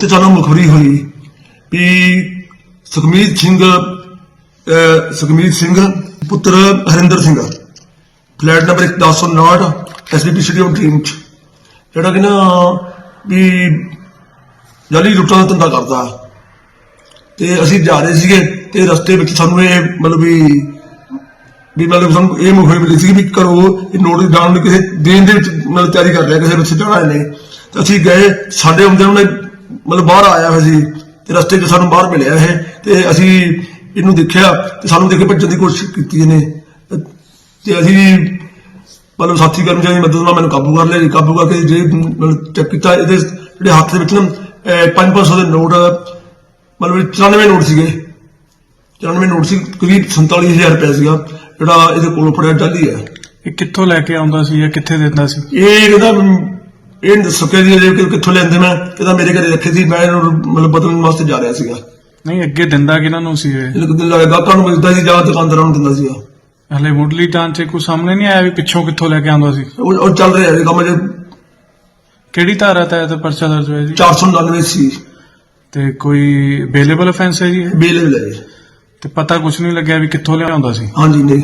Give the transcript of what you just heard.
ਉੱਤੇ ਸਾਨੂੰ ਮੁਖਬਰੀ ਹੋਈ ਵੀ ਸੁਖਮੀਤ ਸਿੰਘ ਸੁਖਮੀਤ ਸਿੰਘ, ਪੁੱਤਰ Harinder Singh. Flat number 1059 SBP city of dream ਚ। ਜਿਹੜਾ ਕਿ ਨਾ ਵੀ ਜਾਲੀ ਲੁੱਟਾਂ ਦਾ ਧੰਦਾ ਕਰਦਾ। ਤੇ ਅਸੀਂ ਜਾ ਰਹੇ ਸੀਗੇ ਤੇ ਰਸਤੇ ਵਿੱਚ ਸਾਨੂੰ ਇਹ ਮਤਲਬ ਵੀ ਵੀ ਮਤਲਬ ਸਾਨੂੰ ਇਹ ਮੁਖਬਰੀ ਮਿਲੀ ਸੀ ਵੀ ਕਰੋ ਇਹ ਨੋਟ ਦੀ ਨੂੰ ਕਿਸੇ ਦੇਣ ਦੇ ਵਿੱਚ ਮਤਲਬ ਤਿਆਰੀ ਕਰ ਰਿਹਾ ਕਿਸੇ ਨੂੰ ਸਿੱਟਣਾ ਨੇ ਤੇ ਅਸੀਂ ਗਏ, ਸਾਡੇ ਹੁੰਦੇ ਉਹਨੇ ਮਤਲਬ ਬਾਹਰ ਆਇਆ ਹੋਇਆ ਸੀ ਤੇ ਰਸਤੇ 'ਚ ਸਾਨੂੰ ਬਾਹਰ ਮਿਲਿਆ ਇਹ ਤੇ ਅਸੀਂ ਇਹਨੂੰ ਦੇਖਿਆ ਤੇ ਸਾਨੂੰ ਦੇਖ ਕੇ ਭੱਜਣ ਦੀ ਕੋਸ਼ਿਸ਼ ਕੀਤੀ ਇਹਨੇ। ਤੇ ਅਸੀਂ ਮਤਲਬ ਸਾਥੀ ਕਰਮਚਾਰੀ ਦੀ ਮਦਦ ਨਾਲ ਮੈਨੂੰ ਕਾਬੂ ਕਰ ਲਿਆ ਜੀ। ਕਾਬੂ ਕਰਕੇ ਜੇ ਚੈੱਕ ਕੀਤਾ ਇਹਦੇ ਜਿਹੜੇ ਹੱਥ ਦੇ ਵਿੱਚ ਨਾ 5-500 ਦੇ ਨੋਟ ਮਤਲਬ 94 ਨੋਟ ਸੀਗੇ। 94 ਨੋਟ ਸੀ ਕਰੀਬ 47000 ਰੁਪਏ ਸੀਗਾ ਜਿਹੜਾ ਇਹਦੇ ਕੋਲੋਂ ਫੜਿਆ ਜਾਲੀ ਹੈ। ਇਹ ਕਿੱਥੋਂ ਲੈ ਕੇ ਆਉਂਦਾ ਸੀ ਜਾਂ ਕਿੱਥੇ ਦਿੰਦਾ ਸੀ? ਇਹ ਇਹਦਾ ਇਹ ਨੀ ਦੱਸ ਸਕਿਆ ਜੀ ਕਿ ਕਿੱਥੋਂ ਲੈਂਦੇ ਮੈਂ? ਇਹਦਾ ਮੇਰੇ ਘਰੇ ਰੱਖੇ ਸੀ ਮੈਂ ਇਹਨੂੰ ਮਤਲਬ ਬਦਲਣ ਵਾਸਤੇ ਜਾ ਰਿਹਾ ਸੀਗਾ। ਨਹੀਂ ਅੱਗੇ ਦਿੰਦਾ ਕਿਹਨਾਂ ਨੂੰ ਸੀ ਇਹ? ਇਹ ਕਿਤੇ ਲੱਗਾ ਗਾਹਕਾਂ ਨੂੰ ਮਿਲਦਾ ਸੀ ਜਾਂ ਦੁਕਾਨਦਾਰਾਂ ਨੂੰ ਦਿੰਦਾ ਸੀਗਾ। ਹਲੇ ਮੁੱਢਲੀ ਜਾਂਚ 'ਚ ਕੋਈ ਸਾਹਮਣੇ ਨਹੀਂ ਆਇਆ ਵੀ ਪਿੱਛੋਂ ਕਿੱਥੋਂ ਲੈ ਕੇ ਆਉਂਦਾ ਸੀ? ਉਹ ਉਹ ਚੱਲ ਰਿਹਾ ਇਹ ਕੰਮ ਜੇ ਕਿਹੜੀ ਧਾਰਾ ਤਹਿਤ ਪਰਚਾ ਦਰਜ ਹੋਇਆ ਜੀ? 499 ਸੀ ਤੇ ਕੋਈ ਅਵੇਲੇਬਲ ਅਫੈਂਸ ਹੈ ਜੀ ਇਹ? ਬੇਲ ਲੈ ਤੇ ਪਤਾ ਕੁਝ ਨਹੀਂ ਲੱਗਿਆ ਵੀ ਕਿੱਥੋਂ ਲਿਆਉਂਦਾ ਸੀ? ਹਾਂਜੀ ਨਹੀਂ।